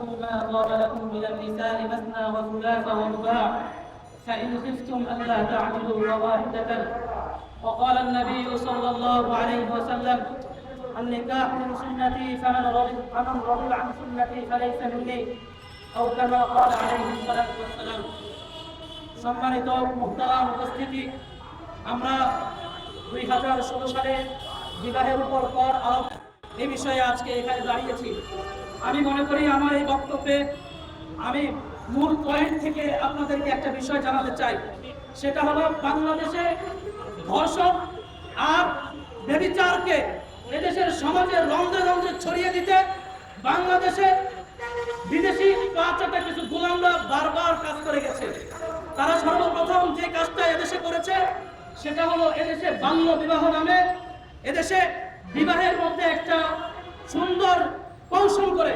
ما طاب لكم من النساء مثنى وثلاث ورباع فإن خفتم ألا تعدلوا فواحدة وقال النبي صلى الله عليه وسلم النكاح من سنتي فمن رضي فمن رضي عن سنتي فليس مني أو كما قال عليه الصلاة والسلام সম্মানিত মুক্তারাম উপস্থিতি আমরা দুই হাজার ষোলো সালে বিবাহের উপর কর আরোপ এই বিষয়ে আজকে এখানে দাঁড়িয়েছি। আমি মনে করি আমার এই বক্তব্যে আমি মূল পয়েন্ট থেকে আপনাদেরকে একটা বিষয় জানাতে চাই। সেটা হলো বাংলাদেশে ধর্ষণ আর বেবিচারকে এদেশের সমাজের রন্ধ্রে রন্ধ্রে ছড়িয়ে দিতে বাংলাদেশে বিদেশি পাঁচটা কিছু গোলামরা বারবার কাজ করে গেছে। তারা সর্বপ্রথম যে কাজটা এদেশে করেছে, সেটা হলো এদেশে বাল্য বিবাহ নামে এদেশে বিবাহের মধ্যে একটা সুন্দর কৌশল করে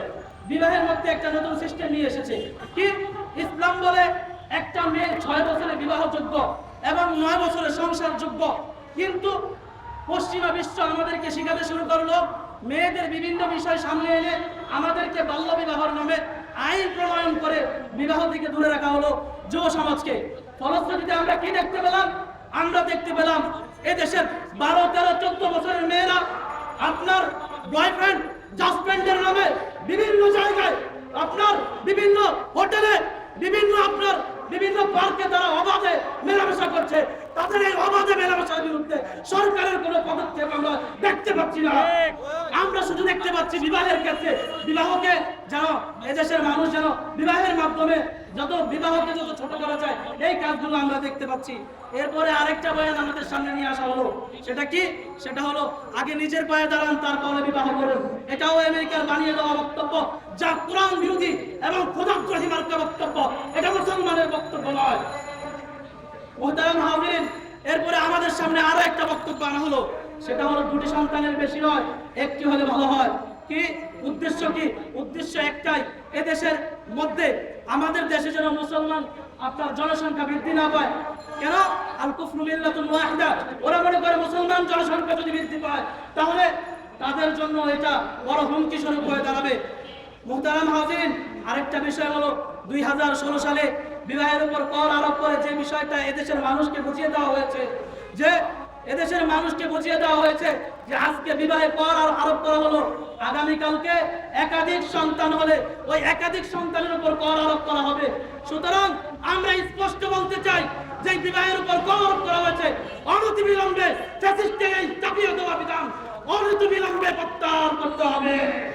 বিবাহের মধ্যে একটা নতুন সিস্টেম নিয়ে এসেছে। কি? ইসলাম বলে একটা মেয়ে ছয় বছরে বিবাহযোগ্য এবং নয় বছরে সংসারযোগ্য। কিন্তু পশ্চিমা বিশ্ব আমাদেরকে শেখাতে শুরু করল, মেয়েদের বিভিন্ন বিষয় সামনে এনে আমাদেরকে বাল্য বিবাহর নামে আইন প্রণয়ন করে বিবাহ থেকে দূরে রাখা হলো যুব সমাজকে। ফলশ্রুতিতে আমরা কি দেখতে পেলাম? আমরা দেখতে পেলাম এদেশের বারো, তেরো, চোদ্দ বছরের মেয়েরা আপনার বয়ফ্রেন্ড জাজমেন্টের নামে বিভিন্ন জায়গায় আপনার বিভিন্ন হোটেলে, বিভিন্ন আপনার বিভিন্ন পার্কে তারা অবাধে মেলামেশা করছে। তাদের মেলামেশার বিরুদ্ধে সরকারের কোনো পদক্ষেপ আমরা দেখতে পাচ্ছি না। আমরা শুধু দেখতে পাচ্ছি বিবাহের ক্ষেত্রে। বিবাহকে যেন এদেশের মানুষ যেন বিবাহের মাধ্যমে যত বিবাহকে যত ছোট করা যায়, এই কাজগুলো আমরা দেখতে পাচ্ছি। এরপরে আরেকটা বয়ান আমাদের সামনে নিয়ে আসা হলো। সেটা কি? সেটা হলো, আগে নিজের পায়ে দাঁড়ান, তারপরে বিবাহ করুন। এটাও আমেরিকার বানিয়ে দেওয়া বক্তব্য, যা কোরআন বিরোধী এবং খোদাগ্রহী বক্তব্য। এটা মুসলমানের বক্তব্য নয় মোহতারাম হাজিরিন এরপরে আমাদের সামনে আরও একটা বক্তব্য আনা হলো। সেটা হলো দুটি সন্তানের বেশি নয়, একটি হলে ভালো হয়। কি? উদ্দেশ্য কি? উদ্দেশ্য একটাই, এদেশের মধ্যে, আমাদের দেশে যেন মুসলমান আপনার জনসংখ্যা বৃদ্ধি না পায়। কেন? আল ওরা মনে করে মুসলমান জনসংখ্যা যদি বৃদ্ধি পায়, তাহলে তাদের জন্য এটা বড় হুমকি স্বরূপ হয়ে দাঁড়াবে। মুহতারাম হাজিন আরেকটা বিষয় হলো, দুই হাজার ষোলো সালে বিবাহের উপর কর আরোপ করে যে বিষয়টা এদেশের মানুষকে বুঝিয়ে দেওয়া হয়েছে যে, এদেশের মানুষকে বুঝিয়ে দেওয়া হয়েছে যে, আজকে বিবাহে কর আর- আরোপ করা হলো। আগামীকালকে একাধিক সন্তান হলে ওই একাধিক সন্তানের উপর কর আরোপ করা হবে। সুতরাং আমরা স্পষ্ট বলতে চাই যে বিবাহের উপর কর আরোপ করা হয়েছে। অনতি বিলম্বে ফ্যাসিস্টের এই চাপিয়ে দেওয়া বিধান। অনতি বিলম্বে প্রত্যাহার করতে হবে।